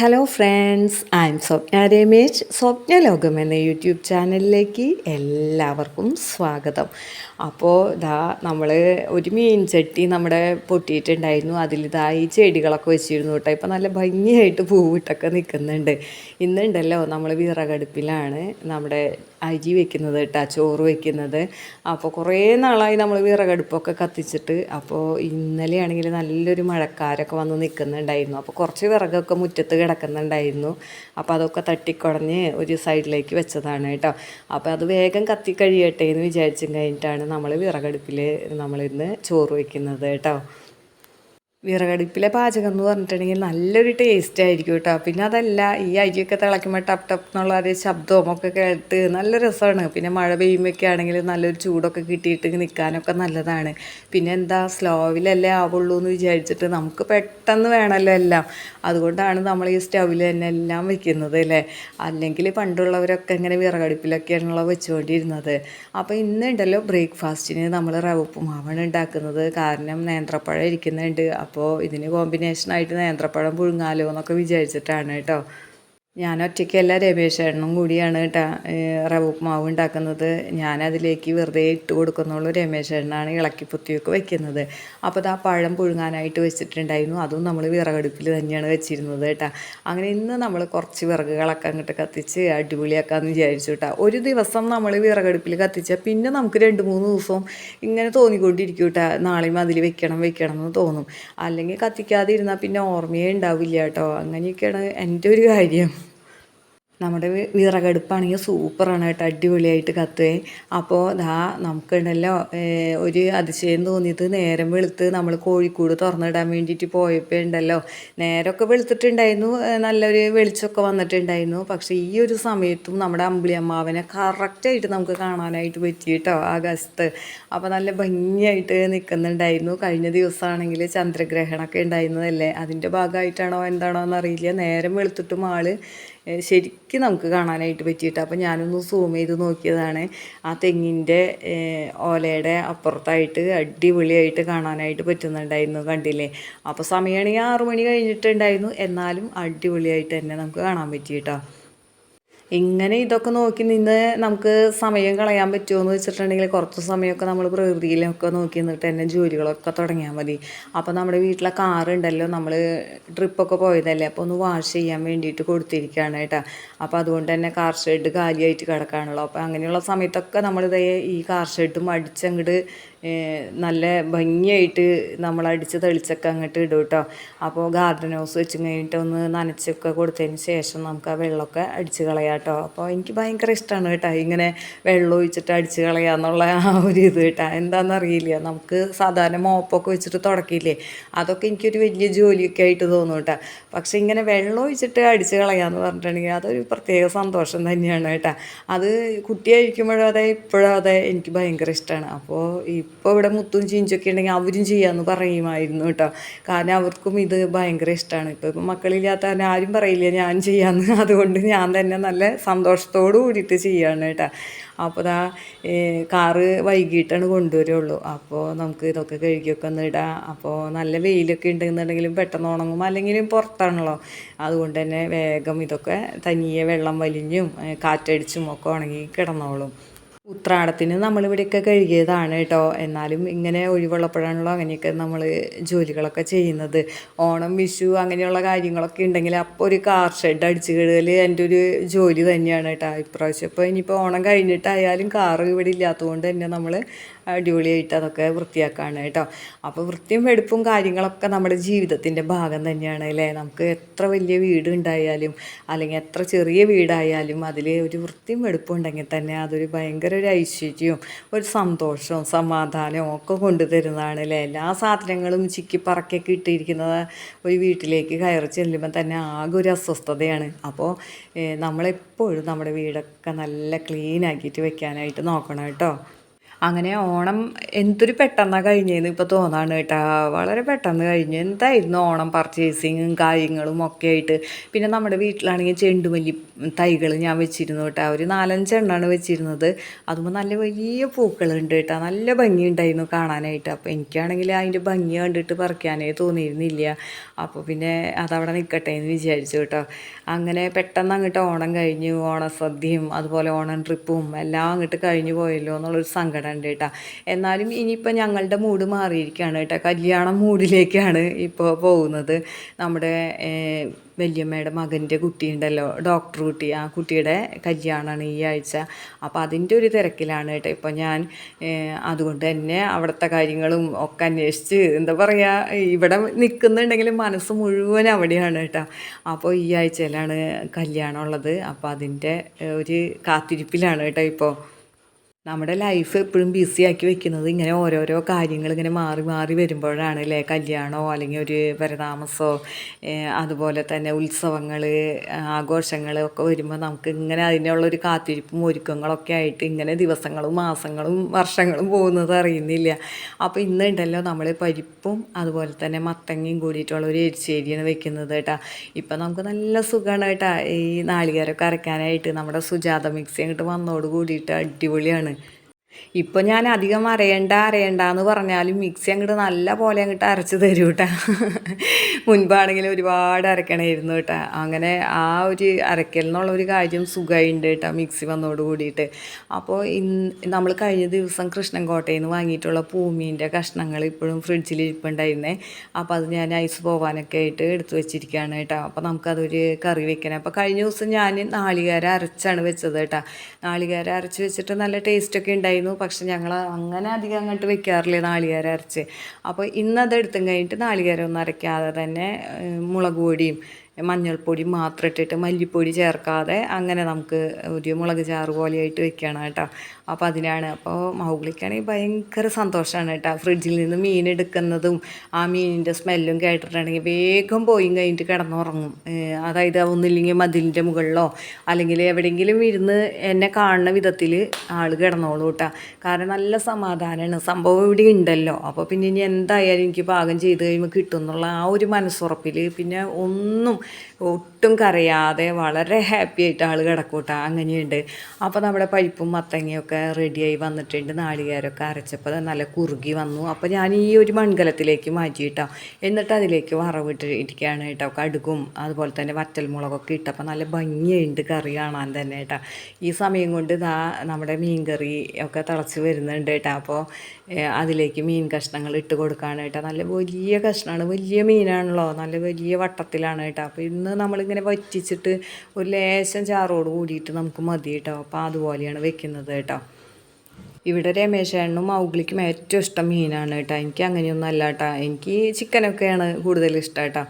Hello friends I'm Swapna Ramesh Swapna Lokam എന്ന YouTube ചാനലിലേക്ക് എല്ലാവർക്കും സ്വാഗതം. അപ്പോൾ ഇതാ നമ്മൾ ഒരു മീൻ ചട്ടി നമ്മുടെ പൊട്ടിയിട്ടുണ്ടായിരുന്നു. അതിലിതായി ഈ ചെടികളൊക്കെ വെച്ചിരുന്നു കേട്ടോ. ഇപ്പം നല്ല ഭംഗിയായിട്ട് പൂവിട്ടൊക്കെ നിൽക്കുന്നുണ്ട്. ഇന്നുണ്ടല്ലോ നമ്മൾ വിറകടുപ്പിലാണ് നമ്മുടെ അരി വെക്കുന്നത് കേട്ടോ ചോറ് വെക്കുന്നത്. അപ്പോൾ കുറേ നാളായി നമ്മൾ വിറകടുപ്പൊക്കെ കത്തിച്ചിട്ട് അപ്പോൾ ഇന്നലെയാണെങ്കിൽ നല്ലൊരു മഴക്കാരൊക്കെ വന്ന് നിൽക്കുന്നുണ്ടായിരുന്നു. അപ്പോൾ കുറച്ച് വിറകൊക്കെ മുറ്റത്ത് കിടക്കുന്നുണ്ടായിരുന്നു. അപ്പോൾ അതൊക്കെ തട്ടിക്കുടഞ്ഞ് ഒരു സൈഡിലേക്ക് വെച്ചതാണ് കേട്ടോ. അപ്പോൾ അത് വേഗം കത്തി കഴിയട്ടെ എന്ന് വിചാരിച്ചും കഴിഞ്ഞിട്ടാണ് നമ്മൾ വിറകടുപ്പിൽ നമ്മളിന്ന് ചോറ് വയ്ക്കുന്നത് കേട്ടോ. വിറകടുപ്പിലെ പാചകം എന്ന് പറഞ്ഞിട്ടുണ്ടെങ്കിൽ നല്ലൊരു ടേസ്റ്റ് ആയിരിക്കും കേട്ടോ. പിന്നെ അതല്ല ഈ അരിയൊക്കെ തിളയ്ക്കുമ്പോൾ ടപ് ടപ്പ് എന്നുള്ള അതേ ശബ്ദവും ഒക്കെ കേട്ട് നല്ല രസമാണ് പിന്നെ മഴ പെയ്യുമ്പോഴൊക്കെ ആണെങ്കിൽ നല്ലൊരു ചൂടൊക്കെ കിട്ടിയിട്ട് നിൽക്കാനൊക്കെ നല്ലതാണ്. പിന്നെ എന്താ സ്ലോവിലല്ലേ ആവുള്ളൂ എന്ന് വിചാരിച്ചിട്ട് നമുക്ക് പെട്ടെന്ന് വേണമല്ലോ എല്ലാം. അതുകൊണ്ടാണ് നമ്മൾ ഈ സ്റ്റൗവിൽ തന്നെ എല്ലാം വെക്കുന്നത് അല്ലേ? അല്ലെങ്കിൽ പണ്ടുള്ളവരൊക്കെ ഇങ്ങനെ വിറകടുപ്പിലൊക്കെയാണല്ലോ വെച്ചുകൊണ്ടിരുന്നത്. അപ്പോൾ ഇന്നുണ്ടല്ലോ ബ്രേക്ക്ഫാസ്റ്റിന് നമ്മൾ റവ ഉപ്പുമാവാണ് ഉണ്ടാക്കുന്നത്. കാരണം നേന്ത്രപ്പഴം ഇരിക്കുന്നുണ്ട്. അപ്പോൾ ഇതിന് കോമ്പിനേഷനായിട്ട് നേന്ത്രപ്പഴം പുഴുങ്ങാലോ എന്നൊക്കെ വിചാരിച്ചിട്ടാണ് കേട്ടോ. ഞാൻ ഒറ്റയ്ക്കല്ല രമേശേട്ടനും കൂടിയാണ് കേട്ടോ റവ ഉപ്മാവ് ഉണ്ടാക്കുന്നത്. ഞാനതിലേക്ക് വെറുതെ ഇട്ട് കൊടുക്കുന്നുള്ളൂ. രമേശേട്ടനാണ് ഇളക്കി പൊത്തിയൊക്കെ വെക്കുന്നത്. അപ്പോൾ അത് ആ പഴം പുഴുങ്ങാനായിട്ട് വെച്ചിട്ടുണ്ടായിരുന്നു. അതും നമ്മൾ വിറകടുപ്പിൽ തന്നെയാണ് വെച്ചിരുന്നത് കേട്ടോ. അങ്ങനെ ഇന്ന് നമ്മൾ കുറച്ച് വിറകുകളൊക്കെ അങ്ങോട്ട് കത്തിച്ച് അടിപൊളിയാക്കാമെന്ന് വിചാരിച്ചു കേട്ടോ. ഒരു ദിവസം നമ്മൾ വിറകടുപ്പിൽ കത്തിച്ചാൽ പിന്നെ നമുക്ക് രണ്ട് മൂന്ന് ദിവസം ഇങ്ങനെ തോന്നിക്കൊണ്ടിരിക്കും കേട്ടോ. നാളെയും അതിൽ വെക്കണം വെക്കണം എന്ന് തോന്നും. അല്ലെങ്കിൽ കത്തിക്കാതെ ഇരുന്നാൽ പിന്നെ ഓർമ്മയേ ഉണ്ടാവില്ല കേട്ടോ. അങ്ങനെയൊക്കെയാണ് എന്റെ ഒരു കാര്യം. നമ്മുടെ വിറകടുപ്പാണെങ്കിൽ സൂപ്പറാണ് കേട്ടോ അടിപൊളിയായിട്ട് കത്തുവേ. അപ്പോൾ ദാ നമുക്കുണ്ടല്ലോ ഒരു അതിശയം തോന്നിയത് നേരം വെളുത്ത് നമ്മൾ കോഴിക്കൂട് തുറന്നിടാൻ വേണ്ടിയിട്ട് പോയപ്പോൾ ഉണ്ടല്ലോ. നേരമൊക്കെ വെളുത്തിട്ടുണ്ടായിരുന്നു നല്ലൊരു വെളിച്ചമൊക്കെ വന്നിട്ടുണ്ടായിരുന്നു. പക്ഷേ ഈ ഒരു സമയത്തും നമ്മുടെ അമ്പിളി അമ്മാവനെ കറക്റ്റായിട്ട് നമുക്ക് കാണാനായിട്ട് പറ്റി കേട്ടോ ആകാശത്ത്. അപ്പോൾ നല്ല ഭംഗിയായിട്ട് നിൽക്കുന്നുണ്ടായിരുന്നു. കഴിഞ്ഞ ദിവസമാണെങ്കിൽ ചന്ദ്രഗ്രഹണമൊക്കെ ഉണ്ടായിരുന്നതല്ലേ? അതിന്റെ ഭാഗമായിട്ടാണോ എന്താണോ എന്നറിയില്ല. നേരം വെളുത്തിട്ടും ആൾ ശരിക്കും നമുക്ക് കാണാനായിട്ട് പറ്റിയിട്ട്. അപ്പോൾ ഞാനൊന്ന് സൂം ചെയ്ത് നോക്കിയതാണ്. ആ തെങ്ങിന്റെ ഓലയുടെ അപ്പുറത്തായിട്ട് അടിപൊളിയായിട്ട് കാണാനായിട്ട് പറ്റുന്നുണ്ടായിരുന്നു കണ്ടില്ലേ? അപ്പോൾ സമയമാണെങ്കിൽ ആറു മണി കഴിഞ്ഞിട്ടുണ്ടായിരുന്നു. എന്നാലും അടിപൊളിയായിട്ട് തന്നെ നമുക്ക് കാണാൻ പറ്റിയിട്ടോ. ഇങ്ങനെ ഇതൊക്കെ നോക്കി നിന്ന് നമുക്ക് സമയം കളയാൻ പറ്റുമോ എന്ന് വെച്ചിട്ടുണ്ടെങ്കിൽ കുറച്ച് സമയമൊക്കെ നമ്മൾ പ്രകൃതിയിലൊക്കെ നോക്കി നിന്നിട്ട് തന്നെ ജോലികളൊക്കെ തുടങ്ങിയാൽ മതി. അപ്പോൾ നമ്മുടെ വീട്ടിലെ കാറുണ്ടല്ലോ നമ്മൾ ട്രിപ്പൊക്കെ പോയതല്ലേ? അപ്പോൾ ഒന്ന് വാഷ് ചെയ്യാൻ വേണ്ടിയിട്ട് കൊടുത്തിരിക്കുകയാണ് കേട്ടോ. അപ്പോൾ അതുകൊണ്ട് തന്നെ കാർ ഷെഡ് കാലിയായിട്ട് കിടക്കാണല്ലോ. അപ്പോൾ അങ്ങനെയുള്ള സമയത്തൊക്കെ നമ്മളിതേ ഈ കാർ ഷെഡും അടിച്ചങ്ങോട്ട് നല്ല ഭംഗിയായിട്ട് നമ്മൾ അടിച്ച് തെളിച്ചൊക്കെ അങ്ങോട്ട് ഇടും കേട്ടോ അപ്പോൾ ഗാർഡൻ ഹൗസ് വെച്ച് കഴിഞ്ഞിട്ട് ഒന്ന് നനച്ചൊക്കെ കൊടുത്തതിന് ശേഷം നമുക്ക് ആ വെള്ളമൊക്കെ അടിച്ച് കളയാം കേട്ടോ അപ്പോൾ എനിക്ക് ഭയങ്കര ഇഷ്ടമാണ് കേട്ടോ ഇങ്ങനെ വെള്ളം ഒഴിച്ചിട്ട് അടിച്ച് കളയാന്നുള്ള ആ ഒരു ഇത് കേട്ടോ എന്താണെന്നറിയില്ല നമുക്ക് സാധാരണ മോപ്പൊക്കെ വെച്ചിട്ട് തുടക്കില്ലേ അതൊക്കെ എനിക്കൊരു വലിയ ജോലിയൊക്കെ ആയിട്ട് തോന്നും കേട്ടോ പക്ഷേ ഇങ്ങനെ വെള്ളം ഒഴിച്ചിട്ട് അടിച്ച് കളയാന്ന് പറഞ്ഞിട്ടുണ്ടെങ്കിൽ അതൊരു പ്രത്യേക സന്തോഷം തന്നെയാണ് കേട്ടോ അത് കുട്ടിയായിരിക്കുമ്പോഴും അതെ ഇപ്പോഴും അതെ എനിക്ക് ഭയങ്കര ഇഷ്ടമാണ് അപ്പോൾ ഇപ്പോൾ ഇവിടെ മുത്തും ചീഞ്ചൊക്കെ ഉണ്ടെങ്കിൽ അവരും ചെയ്യാമെന്ന് പറയുമായിരുന്നു കേട്ടോ. കാരണം അവർക്കും ഇത് ഭയങ്കര ഇഷ്ടമാണ് ഇപ്പോൾ മക്കളില്ലാത്ത ആരും പറയില്ല ഞാൻ ചെയ്യാമെന്ന് അതുകൊണ്ട് ഞാൻ തന്നെ നല്ല സന്തോഷത്തോടു കൂടിയിട്ട് ചെയ്യാണ് കേട്ടോ. അപ്പോൾ ദാ കാറ് വൈകിട്ടാണ് കൊണ്ടുവരുള്ളൂ. അപ്പോൾ നമുക്ക് ഇതൊക്കെ കഴുകിയൊക്കെ ഒന്ന് ഇടാം. അപ്പോൾ നല്ല വെയിലൊക്കെ ഉണ്ടെന്നുണ്ടെങ്കിലും പെട്ടെന്ന് ഉണങ്ങും. അല്ലെങ്കിലും പുറത്താണല്ലോ. അതുകൊണ്ട് തന്നെ വേഗം ഇതൊക്കെ തനിയെ വെള്ളം വലിഞ്ഞും കാറ്റടിച്ചും ഒക്കെ ഉണങ്ങി കിടന്നോളും. ഉത്രാടത്തിന് നമ്മളിവിടെയൊക്കെ കഴുകിയതാണ് കേട്ടോ. എന്നാലും ഇങ്ങനെ ഒഴിവുള്ളപ്പോഴാണല്ലോ അങ്ങനെയൊക്കെ നമ്മൾ ജോലികളൊക്കെ ചെയ്യുന്നത്. ഓണം വിഷു അങ്ങനെയുള്ള കാര്യങ്ങളൊക്കെ ഉണ്ടെങ്കിൽ അപ്പോൾ ഒരു കാർ ഷെഡ് അടിച്ചു കഴുകൽ എന്റെ ഒരു ജോലി തന്നെയാണ് കേട്ടോ. ഇപ്രാവശ്യം ഇപ്പോൾ ഇനിയിപ്പോൾ ഓണം കഴിഞ്ഞിട്ടായാലും കാറ് ഇവിടെ ഇല്ലാത്തതുകൊണ്ട് തന്നെ നമ്മൾ അടിപൊളിയായിട്ട് അതൊക്കെ വൃത്തിയാക്കാണ് കേട്ടോ. അപ്പോൾ വൃത്തിയും വെടുപ്പും കാര്യങ്ങളൊക്കെ നമ്മുടെ ജീവിതത്തിന്റെ ഭാഗം തന്നെയാണ് അല്ലേ? നമുക്ക് എത്ര വലിയ വീട് ഉണ്ടായാലും അല്ലെങ്കിൽ എത്ര ചെറിയ വീടായാലും അതിൽ ഒരു വൃത്തിയും വെടുപ്പും ഉണ്ടെങ്കിൽ തന്നെ അതൊരു ഭയങ്കര ഒരു ഐശ്വര്യവും ഒരു സന്തോഷവും സമാധാനവും ഒക്കെ കൊണ്ടുതരുന്നതാണ് അല്ലേ? എല്ലാ സാധനങ്ങളും ചിക്കി പറക്കൊക്കെ ഇട്ടിരിക്കുന്നത് ഒരു വീട്ടിലേക്ക് കയറി ചെല്ലുമ്പോൾ തന്നെ ആകെ ഒരു അസ്വസ്ഥതയാണ്. അപ്പോൾ നമ്മളെപ്പോഴും നമ്മുടെ വീടൊക്കെ നല്ല ക്ലീൻ ആക്കിയിട്ട് വെക്കാനായിട്ട് നോക്കണം കേട്ടോ. അങ്ങനെ ഓണം എന്തൊരു പെട്ടെന്നാണ് കഴിഞ്ഞതെന്ന് ഇപ്പോൾ തോന്നാണ് കേട്ടോ. വളരെ പെട്ടെന്ന് കഴിഞ്ഞു. എന്തായിരുന്നു ഓണം പർച്ചേസിങ്ങും കാര്യങ്ങളും ഒക്കെ ആയിട്ട്? പിന്നെ നമ്മുടെ വീട്ടിലാണെങ്കിൽ ചെണ്ടുമല്ലി തൈകൾ ഞാൻ വെച്ചിരുന്നു കേട്ടോ. ഒരു നാലഞ്ചെണ്ണാണ് വെച്ചിരുന്നത്. അതുമ്പോൾ നല്ല വലിയ പൂക്കളുണ്ട് കേട്ടോ. നല്ല ഭംഗിയുണ്ടായിരുന്നു കാണാനായിട്ട്. അപ്പോൾ എനിക്കാണെങ്കിൽ അതിന്റെ ഭംഗി കണ്ടിട്ട് പറിക്കാനേ തോന്നിയിരുന്നില്ല. അപ്പോൾ പിന്നെ അതവിടെ നിൽക്കട്ടെ എന്ന് വിചാരിച്ചു കേട്ടോ. അങ്ങനെ പെട്ടെന്ന് അങ്ങോട്ട് ഓണം കഴിഞ്ഞു. ഓണസദ്യയും അതുപോലെ ഓണം ട്രിപ്പും എല്ലാം അങ്ങോട്ട് കഴിഞ്ഞു പോയല്ലോ എന്നുള്ളൊരു സങ്കടം. ഉണ്ട് കേട്ടോ. എന്നാലും ഇനിയിപ്പോൾ ഞങ്ങളുടെ മൂഡ് മാറിയിരിക്കുകയാണ് കേട്ടോ. കല്യാണം മൂഡിലേക്കാണ് ഇപ്പോൾ പോകുന്നത്. നമ്മുടെ വല്യമ്മയുടെ മകന്റെ കുട്ടിയുണ്ടല്ലോ ഡോക്ടർ കുട്ടി. ആ കുട്ടിയുടെ കല്യാണമാണ് ഈ ആഴ്ച. അപ്പോൾ അതിന്റെ ഒരു തിരക്കിലാണ് കേട്ടോ. ഇപ്പോൾ ഞാൻ അതുകൊണ്ട് തന്നെ അവിടുത്തെ കാര്യങ്ങളും ഒക്കെ അന്വേഷിച്ച് എന്താ പറയുക ഇവിടെ നിൽക്കുന്നുണ്ടെങ്കിലും മനസ്സ് മുഴുവൻ അവിടെയാണ് കേട്ടോ. അപ്പോൾ ഈ ആഴ്ചയിലാണ് കല്യാണം ഉള്ളത്. അപ്പോൾ അതിന്റെ ഒരു കാത്തിരിപ്പിലാണ് കേട്ടോ ഇപ്പോൾ നമ്മുടെ ലൈഫ് എപ്പോഴും ബിസി ആക്കി വെക്കുന്നത് ഇങ്ങനെ ഓരോരോ കാര്യങ്ങൾ ഇങ്ങനെ മാറി മാറി വരുമ്പോഴാണ് അല്ലേ? കല്യാണമോ അല്ലെങ്കിൽ ഒരു പരതാമസമോ അതുപോലെ തന്നെ ഉത്സവങ്ങൾ ആഘോഷങ്ങൾ ഒക്കെ വരുമ്പോൾ നമുക്ക് ഇങ്ങനെ അതിനുള്ളൊരു കാത്തിരിപ്പും ഒരുക്കങ്ങളൊക്കെ ആയിട്ട് ഇങ്ങനെ ദിവസങ്ങളും മാസങ്ങളും വർഷങ്ങളും പോകുന്നത് അറിയുന്നില്ല. അപ്പോൾ ഇന്നുണ്ടല്ലോ നമ്മൾ പരിപ്പും അതുപോലെ തന്നെ മത്തങ്ങയും കൂടിയിട്ടുള്ള ഒരു എരിശ്ശേരിയാണ് വെക്കുന്നത് കേട്ടോ. ഇപ്പം നമുക്ക് നല്ല സുഖമാണ് കേട്ടോ. ഈ നാളികേരമൊക്കെ അരയ്ക്കാനായിട്ട് നമ്മുടെ സുജാത മിക്സി അങ്ങോട്ട് വന്നോട് കൂടിയിട്ട് അടിപൊളിയാണ്. ഇപ്പോൾ ഞാൻ അധികം അരയണ്ട അരയണ്ട എന്ന് പറഞ്ഞാലും മിക്സി അങ്ങോട്ട് നല്ല പോലെ അങ്ങോട്ട് അരച്ച് തരും കേട്ടാ മുൻപാണെങ്കിൽ ഒരുപാട് അരക്കണമായിരുന്നു കേട്ടാ. അങ്ങനെ ആ ഒരു അരക്കൽ എന്നുള്ള ഒരു കാര്യം സുഖമുണ്ട് കേട്ടാ മിക്സി വന്നോട് കൂടിയിട്ട്. അപ്പോൾ ഇന്ന് നമ്മൾ കഴിഞ്ഞ ദിവസം കൃഷ്ണൻകോട്ടയിൽ നിന്ന് വാങ്ങിയിട്ടുള്ള പൂമീന്റെ കഷ്ണങ്ങൾ ഇപ്പോഴും ഫ്രിഡ്ജിൽ ഇരിപ്പുണ്ടായിരുന്നേ. അപ്പോൾ അത് ഞാൻ ഐസ് പോവാനൊക്കെ ആയിട്ട് എടുത്തു വെച്ചിരിക്കുകയാണ് കേട്ടോ. അപ്പോൾ നമുക്കതൊരു കറി വെക്കണം. അപ്പോൾ കഴിഞ്ഞ ദിവസം ഞാൻ നാളികേര അരച്ചാണ് വെച്ചത് കേട്ടോ. നാളികേര അരച്ച് വെച്ചിട്ട് നല്ല ടേസ്റ്റൊക്കെ ഉണ്ടായിരുന്നു ഉണ്ടായിരുന്നു. പക്ഷെ ഞങ്ങൾ അങ്ങനെ അധികം അങ്ങോട്ട് വെക്കാറില്ല നാളികേരം അരച്ച്. അപ്പോൾ ഇന്നത് എടുത്തും കഴിഞ്ഞിട്ട് നാളികേരം ഒന്നും അരയ്ക്കാതെ തന്നെ മുളക് പൊടിയും മഞ്ഞൾപ്പൊടി മാത്രം ഇട്ടിട്ട് മല്ലിപ്പൊടി ചേർക്കാതെ അങ്ങനെ നമുക്ക് ഒരു മുളക് ചാറ് പോലെയായിട്ട് വെക്കണം കേട്ടോ. അപ്പോൾ അതിനാണ് അപ്പോൾ മൗഗ്ലിക്കാണെങ്കിൽ ഭയങ്കര സന്തോഷമാണ് കേട്ടോ. ഫ്രിഡ്ജിൽ നിന്ന് മീൻ എടുക്കുന്നതും ആ മീനിന്റെ സ്മെല്ലും കേട്ടിട്ടുണ്ടെങ്കിൽ വേഗം പോയി കഴിഞ്ഞിട്ട് കിടന്നുറങ്ങും. അതായത് ഒന്നില്ലെങ്കിൽ മതിലിന്റെ മുകളിലോ അല്ലെങ്കിൽ എവിടെയെങ്കിലും ഇരുന്ന് എന്നെ കാണുന്ന വിധത്തിൽ ആൾ കിടന്നോളൂ കേട്ടോ. കാരണം നല്ല സമാധാനമാണ് സംഭവം ഇവിടെ ഉണ്ടല്ലോ. അപ്പോൾ പിന്നെ ഇനി എന്തായാലും എനിക്ക് പാകം ചെയ്ത് കഴിയുമ്പോൾ കിട്ടും എന്നുള്ള ആ ഒരു മനസ്സുറപ്പിൽ പിന്നെ ഒന്നും ഒട്ടും കരയാതെ വളരെ ഹാപ്പി ആയിട്ട് ആൾ കിടക്കൂട്ടാ അങ്ങനെയുണ്ട്. അപ്പോൾ നമ്മുടെ പരിപ്പും മത്തങ്ങയൊക്കെ റെഡിയായി വന്നിട്ടുണ്ട്. നാളികേരമൊക്കെ അരച്ചപ്പോൾ നല്ല കുറുകി വന്നു. അപ്പോൾ ഞാൻ ഈ ഒരു മൺകലത്തിലേക്ക് മാറ്റി മാറ്റിയിട്ടോ. എന്നിട്ട് അതിലേക്ക് വറവിട്ടിരിക്കുകയാണ് കേട്ടോ. കടുകും അതുപോലെ തന്നെ വറ്റൽമുളകൊക്കെ ഇട്ടപ്പോൾ നല്ല ഭംഗിയുണ്ട് കറി കാണാൻ തന്നെ കേട്ടോ. ഈ സമയം കൊണ്ട് ഇതാ നമ്മുടെ മീൻ കറി ഒക്കെ തിളച്ച് വരുന്നുണ്ട് കേട്ടോ. അപ്പോൾ അതിലേക്ക് മീൻ കഷ്ണങ്ങൾ ഇട്ട് കൊടുക്കുകയാണ് കേട്ടോ. നല്ല വലിയ കഷ്ണമാണ്. വലിയ മീനാണല്ലോ. നല്ല വലിയ വട്ടത്തിലാണ് കേട്ടോ. അപ്പോൾ ഇന്ന് നമ്മളിങ്ങനെ വറ്റിച്ചിട്ട് ഒരു ലേശം ചാറോട് കൂടിയിട്ട് നമുക്ക് മതി കേട്ടോ. അപ്പോൾ അതുപോലെയാണ് വെക്കുന്നത് കേട്ടോ. ഇവിടെ രമേശേണ്ണും മൗഗ്ലിക്കും ഏറ്റവും ഇഷ്ടം മീനാണ് കേട്ടോ. എനിക്ക് അങ്ങനെയൊന്നും അല്ല കേട്ടോ. എനിക്ക് ചിക്കനൊക്കെയാണ് കൂടുതൽ ഇഷ്ടം കേട്ടോ.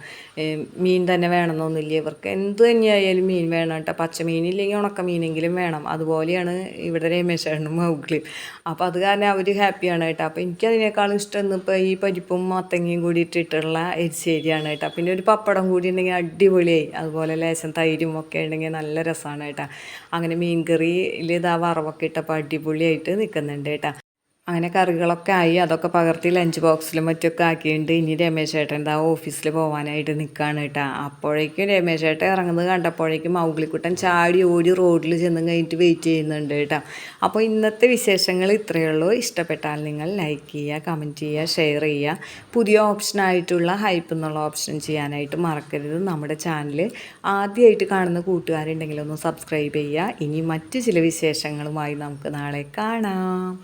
മീൻ തന്നെ വേണമെന്നൊന്നുമില്ല. ഇവർക്ക് എന്ത് തന്നെയായാലും മീൻ വേണം കേട്ടോ. പച്ചമീനില്ലെങ്കിൽ ഉണക്ക മീനെങ്കിലും വേണം. അതുപോലെയാണ് ഇവിടെ രമേശേണ്ണും മൗഗ്ലിയും. അപ്പോൾ അത് കാരണം അവർ ഹാപ്പിയാണ് കേട്ടോ. അപ്പോൾ എനിക്കതിനേക്കാളും ഇഷ്ടം ഇന്നിപ്പോൾ ഈ പരിപ്പും മത്തങ്ങയും കൂടി ഇട്ടിട്ടുള്ള എരിശ്ശേരിയാണ് കേട്ടോ. പിന്നെ ഒരു പപ്പടം കൂടി ഉണ്ടെങ്കിൽ അടിപൊളിയായി. അതുപോലെ ലേശം തൈരും ഒക്കെ ഉണ്ടെങ്കിൽ നല്ല രസമാണ് കേട്ടോ. അങ്ങനെ മീൻകറിയിൽ ഇതാ വറവൊക്കെ ഇട്ടപ്പോൾ അടിപൊളിയായിട്ട് നിൽക്കുന്നത് വരുന്നുണ്ട് കേട്ടോ. അങ്ങനെ കറികളൊക്കെ ആയി അതൊക്കെ പകർത്തി ലഞ്ച് ബോക്സിലും മറ്റൊക്കെ ആക്കിയിട്ടുണ്ട് ഇനി രമേശ് ചേട്ടൻ എന്താ ഓഫീസിൽ പോകാനായിട്ട് നിൽക്കുകയാണ് കേട്ടോ. അപ്പോഴേക്കും രമേശ് ചേട്ടൻ ഇറങ്ങുന്നത് കണ്ടപ്പോഴേക്കും മൗഗ്ലിക്കുട്ടൻ ചാടി ഓടി റോഡിൽ ചെന്ന് കഴിഞ്ഞിട്ട് വെയിറ്റ് ചെയ്യുന്നുണ്ട് കേട്ടോ. അപ്പോൾ ഇന്നത്തെ വിശേഷങ്ങൾ ഇത്രയേ ഉള്ളൂ. ഇഷ്ടപ്പെട്ടാൽ നിങ്ങൾ ലൈക്ക് ചെയ്യുക കമന്റ് ചെയ്യുക ഷെയർ ചെയ്യുക. പുതിയ ഓപ്ഷനായിട്ടുള്ള ഹൈപ്പ് എന്നുള്ള ഓപ്ഷൻ ചെയ്യാനായിട്ട് മറക്കരുത്. നമ്മുടെ ചാനൽ ആദ്യമായിട്ട് കാണുന്ന കൂട്ടുകാരുണ്ടെങ്കിൽ ഒന്ന് സബ്സ്ക്രൈബ് ചെയ്യുക. ഇനി മറ്റ് ചില വിശേഷങ്ങളുമായി നമുക്ക് നാളെ കാണാം.